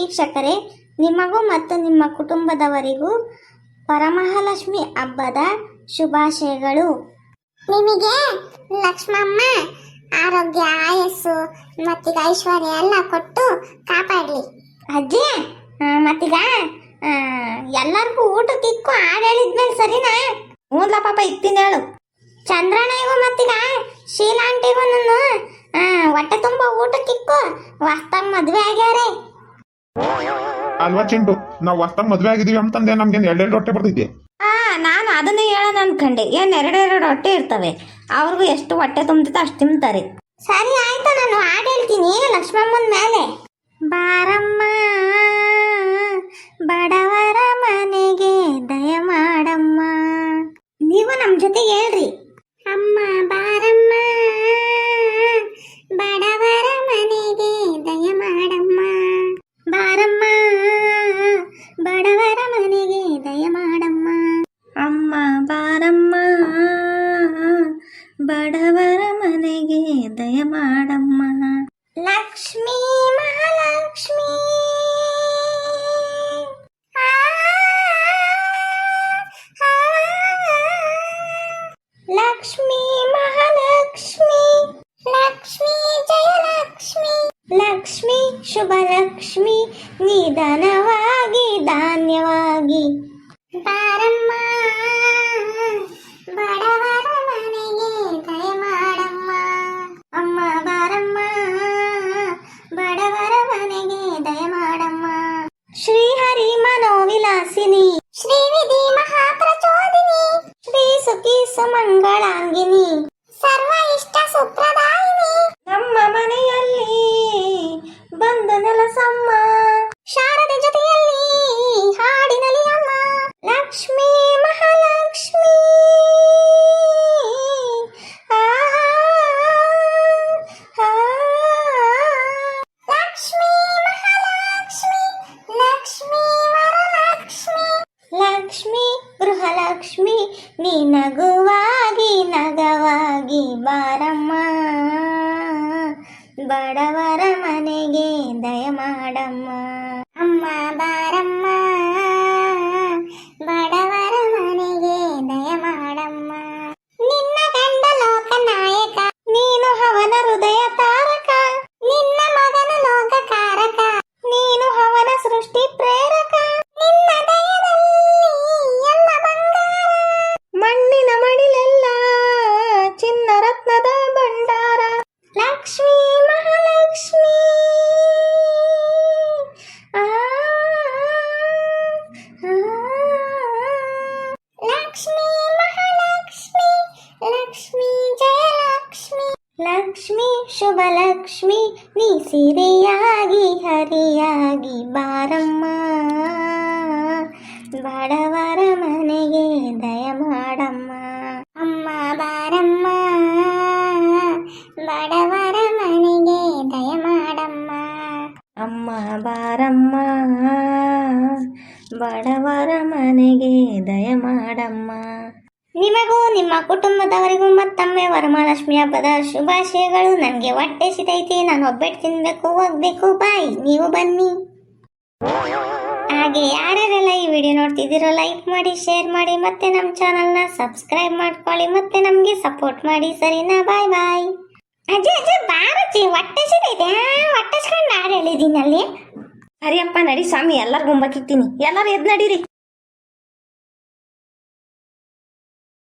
ವೀಕ್ಷಕರೇ ನಿಮಗೂ ಮತ್ತು ನಿಮ್ಮ ಕುಟುಂಬದವರಿಗೂ ಪರಮಹಾಲಕ್ಷ್ಮಿ ಹಬ್ಬದ ಶುಭಾಶಯಗಳು. ನಿಮಗೆ ಲಕ್ಷ್ಮಮ್ಮ ಆರೋಗ್ಯ ಆಯಸ್ಸು ಮತ್ತೀಗ ಐಶ್ವರ್ಯ ಎಲ್ಲ ಕೊಟ್ಟು ಕಾಪಾಡಲಿ. ಅಜ್ಜಿ ಮತ್ತೀಗ ಎಲ್ಲರಿಗೂ ಊಟಕ್ಕೆ ಇಕ್ಕು ಹಾಡು ಹೇಳಿದ್ಮೇಲೆ ಸರಿನಾ? ಮೂಲ ಪಾಪ ಇಕ್ತೀನಿ ಹೇಳು. ಚಂದ್ರನಿಗೂ ಮತ್ತೀಗ ಶೀಲಾಂಟಿಗೂ ನಾನು ಆ, ಹೊಟ್ಟೆ ತುಂಬ ಊಟಕ್ಕಿಕ್ಕು ವಾಸ್ತವ ಮದುವೆ ಮದ್ವೆ ಆಗ್ಯಾರೆ. ಅಲ್ವಾ ಚಿಂಟು? ನಾವು ಹೊಸ್ತಾಗ ಮದ್ವೆ ಆಗಿದೀವಿ ಅಂತಂದೆ ನಮ್ಗೆ ಎರಡೆರಡು ಹೊಟ್ಟೆ ಬರ್ತೈತಿ ಆ ನಾನು ಅದನ್ನೇ ಹೇಳೋಣ ಅನ್ಕಂಡೆ. ಏನ್ ಎರಡೆರಡು ಹೊಟ್ಟೆ ಇರ್ತವೆ. ಅವ್ರಿಗೂ ಎಷ್ಟು ಹೊಟ್ಟೆ ತುಂಬುತ್ತೆ ಅಷ್ಟು ತಿಂತಾರೆ. ಸರಿ ಆಯ್ತು ನಾನು ಹಾಡ್ ಹೇಳ್ತೀನಿ. ಲಕ್ಷ್ಮಮ್ಮನ ಮೇಲೆ. ಬಾರಮ್ಮ ಬಡವರ ಬಡವರ ಮನೆಗೆ ದಯ ಮಾಡಮ್ಮ ಅಮ್ಮ ಬಾರಮ್ಮ ಬಡವರ ಮನೆಗೆ ದಯ ಮಾಡಮ್ಮ ಲಕ್ಷ್ಮೀ ಮಹಾಲಕ್ಷ್ಮಿ ಲಕ್ಷ್ಮೀ ಮಹಾಲಕ್ಷ್ಮಿ ಲಕ್ಷ್ಮೀ ಜಯಲಕ್ಷ್ಮಿ ಲಕ್ಷ್ಮಿ ಶುಭ ಲಕ್ಷ್ಮಿ ನಿಧಾನವಾಗಿ ಧಾನ್ಯವಾಗಿ. ಬಾರಮ್ಮ. ಗೃಹಲಕ್ಷ್ಮಿ ನೀ ನಗುವಾಗಿ ನಗವಾಗಿ ಬಾರಮ್ಮ. ಬಡವರ ಮನೆಗೆ ದಯ ಲಕ್ಷ್ಮೀ ಮಹಾಲಕ್ಷ್ಮಿ ಲಕ್ಷ್ಮೀ ಜಯಲಕ್ಷ್ಮಿ ಲಕ್ಷ್ಮಿ ಶುಭ ಲಕ್ಷ್ಮಿ ನೀ ಸಿರಿಯಾಗಿ ಹರಿಯಾಗಿ ಬಾರಮ್ಮ ಬಡವರ ಮನೆಗೆ ದಯ ಮಾಡಮ್ಮ ಅಮ್ಮ ಬಾರಮ್ಮ ಬಡವರ ಮನೆಗೆ ದಯ ಮಾಡಮ್ಮ ಅಮ್ಮ ಬಾರಮ್ಮ ಬಡವರ ಮನೆಗೆ ದಯ ಮಾಡಮ್ಮ ನಿಮಗೂ ನಿಮ್ಮ ಕುಟುಂಬದವರಿಗೂ ಮತ್ತೊಮ್ಮೆ ವರಮಹಾಲಕ್ಷ್ಮಿ ಹಬ್ಬದ ಶುಭಾಶಯಗಳು. ನನಗೆ ಹೊಟ್ಟೆ ಸಿದೈತಿ ನಾನು ಒಬ್ಬಟ್ಟು ತಿನ್ಬೇಕು, ಹೋಗ್ಬೇಕು, ಬಾಯ್, ನೀವು ಬನ್ನಿ. ಹಾಗೆ ಯಾರ್ಯಾರೆಲ್ಲ ಈ ವಿಡಿಯೋ ನೋಡ್ತಿದ್ದೀರೋ, ಲೈಕ್ ಮಾಡಿ, ಶೇರ್ ಮಾಡಿ, ಮತ್ತೆ ನಮ್ಮ ಚಾನಲ್ನ ಸಬ್ಸ್ಕ್ರೈಬ್ ಮಾಡ್ಕೊಳ್ಳಿ, ಮತ್ತೆ ನಮಗೆ ಸಪೋರ್ಟ್ ಮಾಡಿ. ಸರಿನಾ? ಬಾಯ್ ಬಾಯ್. ಅಜ್ಜ ಅಜ್ಜ ಬಾರಜ್ಜಿ ಹೊಟ್ಟೆ ಸಿದೈತೆ ಹೊಟ್ಟೆ ಹಾಡು ಹೇಳಿದ್ದೀನಿ ಹರಿಯಪ್ಪ ನಡಿ ಸ್ವಾಮಿ ಎಲ್ಲರಿಗೂ ಗುಂಬಕ್ಕಿತ್ತೀನಿ ಎಲ್ಲರೂ ಎದ್ ನಡೀರಿ.